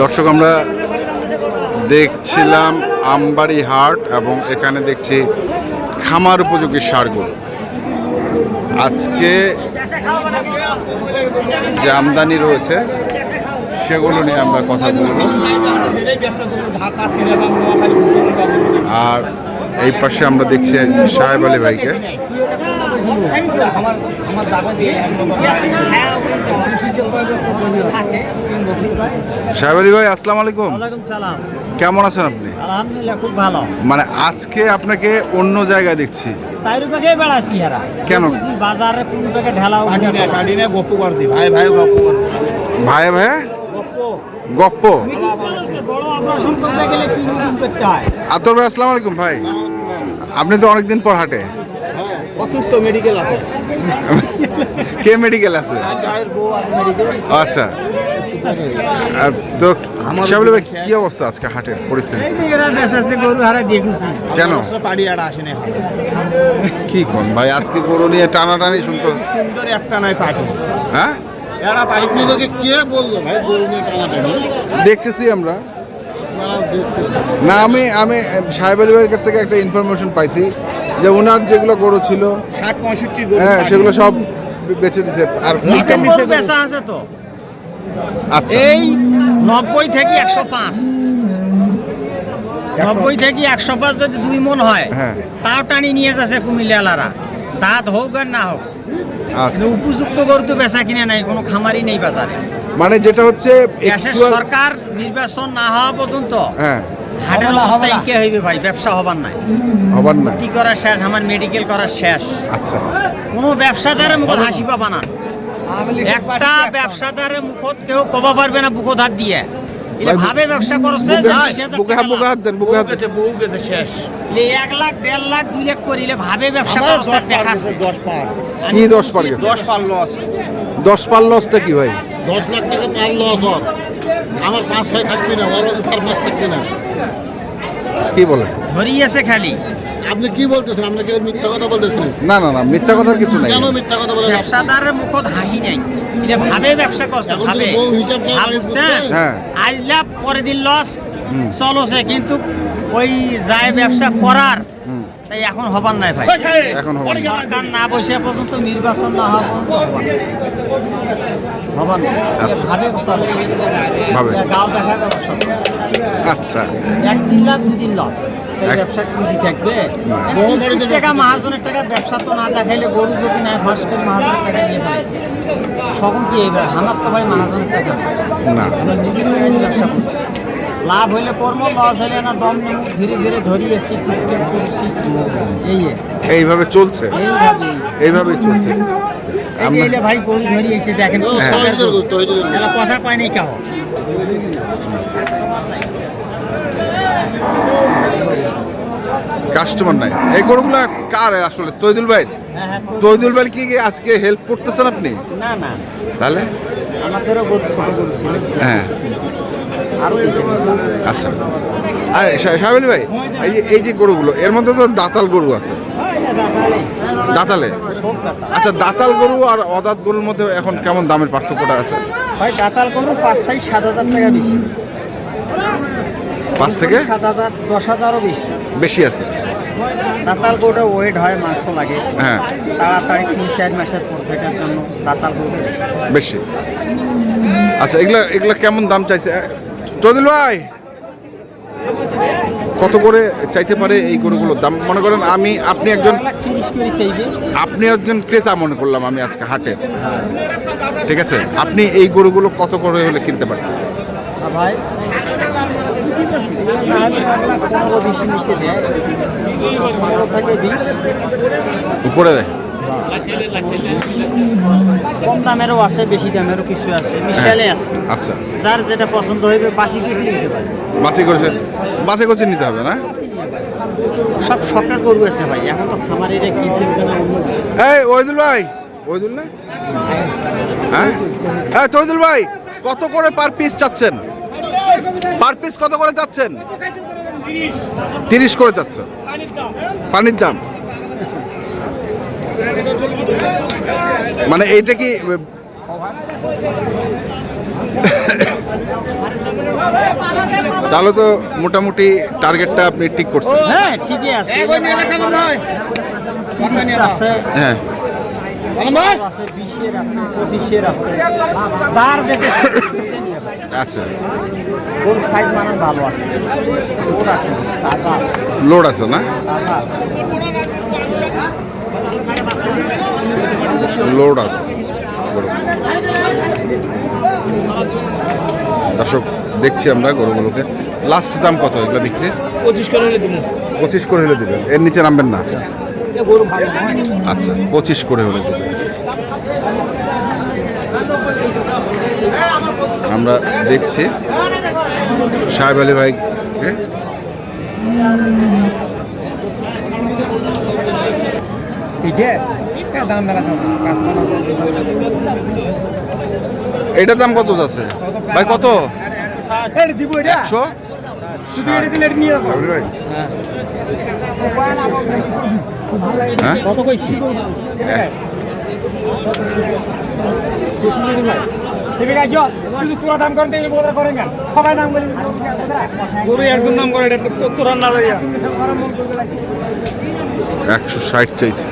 দর্শক, আমরা দেখছিলাম আমবাড়ি হাট এবং এখানে দেখছি খামার উপযোগী সারগুলো। আজকে যে আমদানি রয়েছে, সেগুলো নিয়ে আমরা কথা বলব। আর এই পাশে আমরা দেখছি সাহেব আলী ভাইকে। আলী ভাই আসসালামু আলাইকুম। কেমন আছেন আপনি? আলহামদুলিল্লাহ খুব ভালো। মানে আজকে আপনাকে অন্য জায়গায় দেখছি। বেড়াচ্ছি কেন? ভাই ভাই গপ্প মিটিং চলেছে বড় অপারেশন করতে গেলে কি করতে হয়? আতর ভাই আসসালামু আলাইকুম ভাই। আপনি তো অনেকদিন পর হাটে। অসুস্থ মেডিকেল আছে। কে মেডিকেল আছে? আচ্ছা। তো ভাই কি অবস্থা আজকে হাটের পরিস্থিতি? কেন? কি কোন ভাই আজকে গরু নিয়ে টানাটানি শুনতো? সুন্দর হ্যাঁ? এরা কে বলল ভাই গরু নিয়ে টানাটানি? দেখতেছি আমরা। না আমি আমি সাহেব আলী ভাইয়ের কাছ থেকে একটা ইনফরমেশন পাইছি। যে ওনার যেগুলো গরু ছিল ষাট পঁয়ষট্টি হ্যাঁ সেগুলো সব বেচে দিছে। আর বেচা আছে তো। আচ্ছা। এই নব্বই থেকে একশো পাঁচ। নব্বই থেকে একশো পাঁচ যদি দুই মন হয় হ্যাঁ। তাও টানি নিয়ে যাচ্ছে কুমিল্লালারা। দাঁত হোক আর না হোক। আচ্ছা। উপযুক্ত গরু তো বেচা কিনে নাই কোনো খামারই নেই বাজারে। মানে যেটা হচ্ছে সরকার নির্বাচন না হওয়া পর্যন্ত হ্যাঁ। হাটের অবস্থা ইকে হইবে ভাই ব্যবসা হবার নাই। হবার না কি করা শেষ আমার মেডিকেল করা শেষ। আচ্ছা। কোনো ব্যবসাদারের মুখত হাসি পাবা না। একটা ব্যবসাদারের মুখত কেউ কবা পারবে না বুকো ধার দিয়ে। ভাবে ব্যবসা করছে বুকে যা হাত- এক লাখ দেড় লাখ দুই লাখ করিলে ভাবে ব্যবসা করছে দেখাচ্ছে। দশ পার। কি দশ পার গেছে? দশ পার লস দশ পার লসটা কি ভাই? দশ লাখ টাকা পার লস আমার পাঁচ ছয় থাকবি না ওর চার পাঁচ থাকবি না। কি বলেন? ধরিয়েছে খালি। আপনি কি বলতেছেন? আপনি কি মিথ্যা কথা বলতেছেন না না না মিথ্যা কথা কিছু নাই। কেন মিথ্যা কথা বলে ব্যবসাদারের মুখত হাসি নাই। এটা ভাবে ব্যবসা করছে ভাবে। বউ হিসাব হ্যাঁ। আজ লাভ পরে দিন লস চলছে কিন্তু ওই যায় ব্যবসা করার হুম, তাই এখন হবার নাই ভাই। এখন হবার না। সরকার না বসে পর্যন্ত নির্বাচন না হওয়া হবার না। আচ্ছা। ভাবে গাও দেখা। আচ্ছা। একদিন লাভ দুদিন লস ব্যবসার পুঁজি থাকবে। টাকা মাহাজনের টাকা ব্যবসা তো না দেখাইলে গরু যদি নাই ফাঁস করে মাহাজনের টাকা নিয়ে সকল কি এইবার আমার তো ভাই মাহাজনের টাকা? না। আমরা নিজের ব্যবসা করছি। লাভ হইলে কর্ম লস হইলে না দম নেব ধীরে ধীরে ধরিয়েছি টুকটাক করছি। এই এইভাবে চলছে? এইভাবে চলছে। এলে ভাই গরু ধরিয়েছে দেখেন। এলা কথা কয় নাই কাহ। কাস্টমার নাই। এই গরুগুলা কার আসলে? তৈদুল ভাই? হ্যাঁ হ্যাঁ তৈদুল ভাই কি আজকে হেল্প করতেছেন আপনি? না না। তাহলে? আমাদেরও গরু হ্যাঁ। আচ্ছা। সাহেব ভাই এই যে এই যে গরুগুলো এর মধ্যে তো দাতাল গরু আছে। দাতাল। আচ্ছা দাতাল গরু আর অদাত গরুর মধ্যে এখন কেমন দামের পার্থক্যটা আছে? ভাই দাতাল গরু পাঁচ থেকে সাত হাজার টাকা বেশি। পাঁচ থেকে? সাত হাজার দশ হাজারও বেশি। বেশি আছে। দাতাল গরুটা ওয়েট হয় মাংস লাগে। হ্যাঁ। তাড়াতাড়ি তিন চার মাসের প্রজেক্টের জন্য দাতাল গরুটা বেশি। বেশি। আচ্ছা এগুলা এগুলা কেমন দাম চাইছে? তদিল ভাই। কত করে চাইতে পারে এই গরুগুলোর দাম? মনে করেন আমি আপনি একজন আপনি একজন ক্রেতা মনে করলাম আমি আজকে হাটে। ঠিক আছে? আপনি এই গরুগুলো কত করে হলে কিনতে পারেন? ভাই। থেকে বিশ। উপরে। দেয় কম দামেরও আছে বেশি দামেরও কিছু আছে। মিশালে আছে। আচ্ছা। যার যেটা পছন্দ হইবে বাসি কিছু নিতে পারে। বাছাই করেছে বাছাই করছে নিতে হবে না? সব শখের গরু আছে ভাই। এখন তো খামারিরা কিনতেছে না এই ওইদুল ভাই। ওইদুল না? হ্যাঁ? হ্যাঁ তৈদুল ভাই কত করে পার পিস চাচ্ছেন? পার পিস কত করে চাচ্ছেন? তিরিশ করে চাচ্ছেন। পানির দাম। মানে এইটা কি তাহলে তো মোটামুটি টার্গেটটা আপনি ঠিক করছেন। হ্যাঁ ঠিকই আছে। আছে। হ্যাঁ। বিশের আছে পঁচিশের আছে। যার আচ্ছা। মানে লোড আছে না? লোড আছে। দর্শক দেখছি আমরা গরুগুলোকে। লাস্ট দাম কত? এগুলো বিক্রির? পঁচিশ করে হলে দিব। পঁচিশ করে হলে দেবেন। এর নিচে নামবেন না? গরু ভালো নয় আচ্ছা পঁচিশ করে হলে দেবেন। আমরা দেখছি। সাহেব আলী ভাই ঠিক আছে দাম এটার দাম কত আছে ভাই কত? একশো? শুধু এটা দিলে নিয়ে আসো। ভাই। হ্যাঁ? কত কইছি? তুমি গাইছ কিন্তু তোরা দাম করেন এই বোধ করেন কেন সবাই দাম করেন গরু একজন দাম করে এটা তো তোরা না যাইয়া একশো ষাট চাইছে।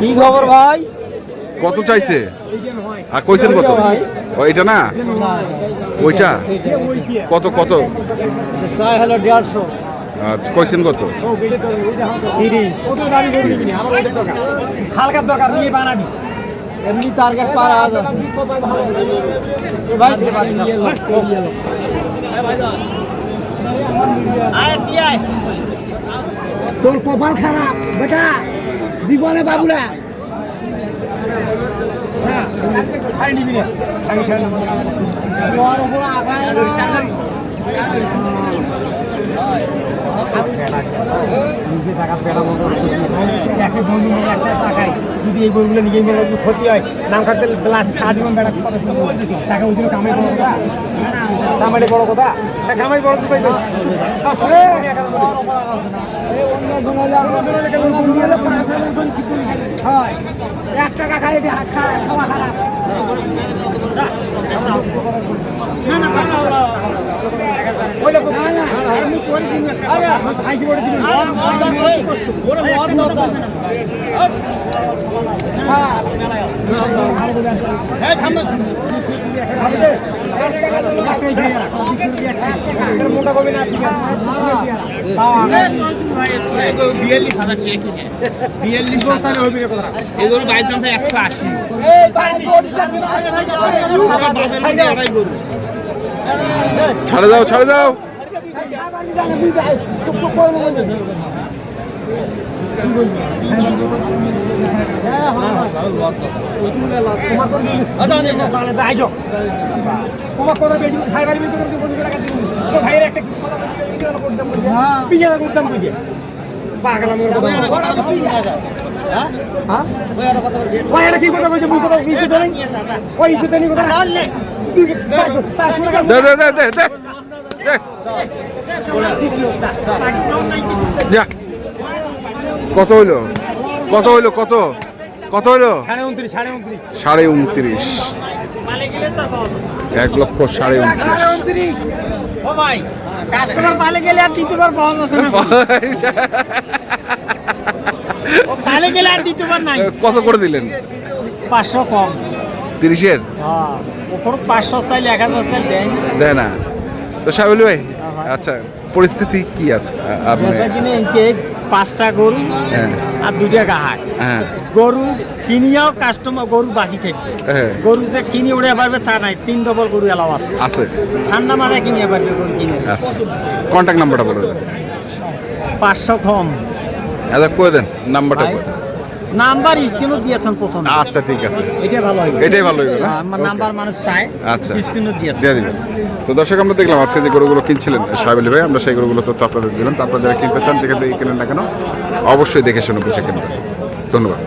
কি খবর ভাই? কত চাইছে? আর কইছেন কত? ও এটা না? ওইটা? কত কত? আচ্ছা কইছেন কত? তিরিশ। হালকার দরকার নিয়ে বানাবি। এমনি টার্গেট পার আজ আছে। তোর কপাল খারাপ বেটা। জীবনে বাবুরা। নিজে টাকা পেলা মতো একে বন্ধু মিলে একটা টাকায় যদি এই গরুগুলো নিয়ে গেলে যদি ক্ষতি হয়, নাম কাটতে লাস্ট সারা জীবন বেড়া টাকা ওই জন্য কামাই বড় কথা? কামাই বড় কথা? কামাই বড় কথা টাকা খাই খাওয়া খারাপ। বিয়াল্লিশ এগুলো বাইশ একশো আশি ছাড়ে দাও ছাড়ে দিবি তো ভাইয়ের একটা কথা বলি বিজয় করতাম বলি বিজয় করতাম বুঝে পাগলা মোর কথা হ্যাঁ কি কথা কথা দে দে দে দে দে। যা। কত হইল? কত হইল কত? কত হইল? সাড়ে উনত্রিশ। এক লক্ষ সাড়ে উনত্রিশ। উনত্রিশ কাস্টমার পালে গেলে আর দ্বিতীয়বার পাওয়া যাচ্ছে না পালে গেলে আর দ্বিতীয়বার নাই কত করে দিলেন? পাঁচশো কম। তিরিশের? হ্যাঁ। পাঁচশো চাইলে এক হাজার চাইলে দেয় দেয় না। তো সাহেব ভাই আচ্ছা পরিস্থিতি কি আছে আপনি পাঁচটা গরু হ্যাঁ। আর দুইটা গাহাক। হ্যাঁ। গরু কিনিয়াও কাস্টমার গরু বাঁচি থাকবে। হ্যাঁ। গরু যে কিনে উড়ে পারবে তা নাই তিন ডবল গরু এলাও আছে। আছে। ঠান্ডা মাথায় কিনিয়ে পারবে গরু কিনে। আচ্ছা। কন্ট্যাক্ট নাম্বারটা বলে দেন। পাঁচশো কম। আচ্ছা করে দেন নাম্বারটা করে দেন। নাম্বার স্ক্রিনও দিয়েছেন প্রথম। আচ্ছা ঠিক আছে। এটা ভালো হবে এটাই ভালো হইবে আমার নাম্বার মানুষ চায় আচ্ছা। স্ক্রিনও দিয়েছেন দিয়ে দিবেন। তো দর্শক আমরা দেখলাম আজকে যে গরুগুলো কিনছিলেন সাহেব আলী ভাই আমরা সেই গরুগুলো তথ্য আপনাদের দিলাম। তারপর যারা কিনতে চান যেখান থেকে কিনেন না কেন অবশ্যই দেখে শুনে বুঝে কিনবেন। ধন্যবাদ।